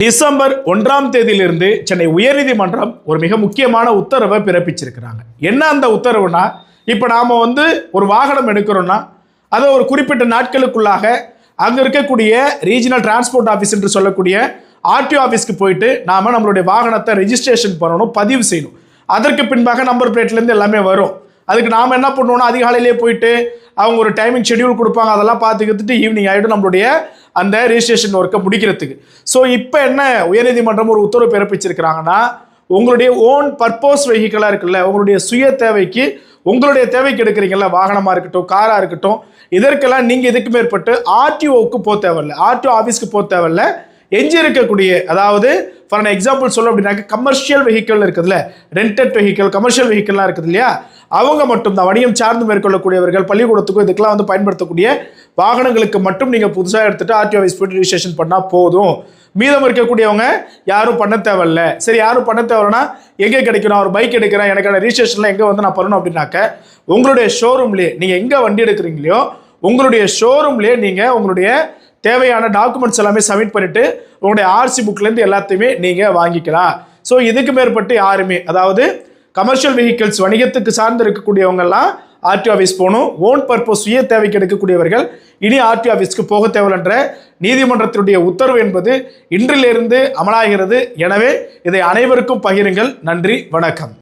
December ஒன்றாம் தேதியிலிருந்து சென்னை உயர்நீதிமன்றம் ஒரு மிக முக்கியமான உத்தரவை பிறப்பிச்சிருக்கிறாங்க. என்ன அந்த உத்தரவுனா இப்போ நாம் வந்து ஒரு வாகனம் எடுக்கிறோன்னா அதை ஒரு குறிப்பிட்ட நாட்களுக்குள்ளாக அங்கே இருக்கக்கூடிய ரீஜினல் டிரான்ஸ்போர்ட் ஆஃபீஸ் என்று சொல்லக்கூடிய ஆர்டிஓ ஆஃபீஸ்க்கு போயிட்டு நாம் நம்மளுடைய வாகனத்தை ரெஜிஸ்ட்ரேஷன் பண்ணணும் பதிவு செய்யணும். அதற்கு பின்பாக நம்பர் பிளேட்லேருந்து எல்லாமே வரும். அதுக்கு நாம் என்ன பண்ணுவோம்னா அதிகாலையிலே போயிட்டு அவங்க ஒரு டைமிங் ஷெட்யூல் கொடுப்பாங்க அதெல்லாம் பார்த்துக்கிட்டு ஈவினிங் ஆகிடும் நம்மளுடைய அந்த ரிஜிஸ்ட்ரேஷன் ஒர்க்கை முடிக்கிறதுக்கு. ஸோ இப்போ என்ன உயர்நீதிமன்றம் ஒரு உத்தரவு பிறப்பிச்சிருக்கிறாங்கன்னா உங்களுடைய ஓன் பர்போஸ் வெஹிக்கிளாக இருக்குல்ல உங்களுடைய சுய தேவைக்கு உங்களுடைய தேவைக்கு எடுக்கிறீங்கல்ல வாகனமாக இருக்கட்டும் காராக இருக்கட்டும் இதற்கெல்லாம் நீங்கள் இதுக்கு மேற்பட்டு ஆர்டிஓவுக்கு போக தேவையில்ல. ஆர்டிஓ ஆஃபீஸ்க்கு போக தேவையில்ல. எஞ்சி இருக்கக்கூடிய அதாவது ஃபார் எக்ஸாம்பிள் சொல்ல அப்படின்னாக்க கமர்ஷியல் வெஹிக்கிள் இருக்குதுல்ல ரெண்டட் வெஹிக்கிள் கமர்ஷியல் வெஹிக்கிள்லாம் இருக்குது இல்லையா அவங்க மட்டும் தான். வணிகம் சார்ந்து மேற்கொள்ளக்கூடியவர்கள் பள்ளிக்கூடத்துக்கும் இதுக்கெல்லாம் வந்து பயன்படுத்தக்கூடிய வாகனங்களுக்கு மட்டும் நீங்கள் புதுசாக எடுத்துகிட்டு ஆர்டிஓ ஆஃபீஸ் போய்ட்டு ரிஜிஸ்ட்ரேஷன் பண்ணால் போதும். மீதம் இருக்கக்கூடியவங்க யாரும் பண்ண தேவையில்ல. சரி யாரும் பண்ண தேவைன்னா எங்கே கிடைக்கணும்? ஒரு பைக் எடுக்கிறேன் எனக்கான ரிஜிஸ்ட்ரேஷனில் எங்கே வந்து நான் பண்ணணும் அப்படின்னாக்க உங்களுடைய ஷோரூம்லேயே நீங்கள் எங்கே வண்டி எடுக்கிறீங்களோ உங்களுடைய ஷோரூம்லேயே நீங்கள் உங்களுடைய தேவையான டாக்குமெண்ட்ஸ் எல்லாமே சப்மிட் பண்ணிவிட்டு உங்களுடைய ஆர்சி புக்லேருந்து எல்லாத்தையுமே நீங்கள் வாங்கிக்கலாம். ஸோ இதுக்கு மேற்பட்டு யாருமே அதாவது கமர்ஷியல் வெஹிக்கிள்ஸ் வணிகத்துக்கு சார்ந்து இருக்கக்கூடியவங்கெல்லாம் ஆர்டிஓ ஆஃபீஸ் போகணும். ஓன் பர்பஸ் சுய தேவைக்கு எடுக்கக்கூடியவர்கள் இனி ஆர்டிஓ ஆஃபீஸ்க்கு போக தேவையில்லைன்ற நீதிமன்றத்தினுடைய உத்தரவு என்பது இன்றிலிருந்து அமலாகிறது. எனவே இதை அனைவருக்கும் பகிருங்கள். நன்றி வணக்கம்.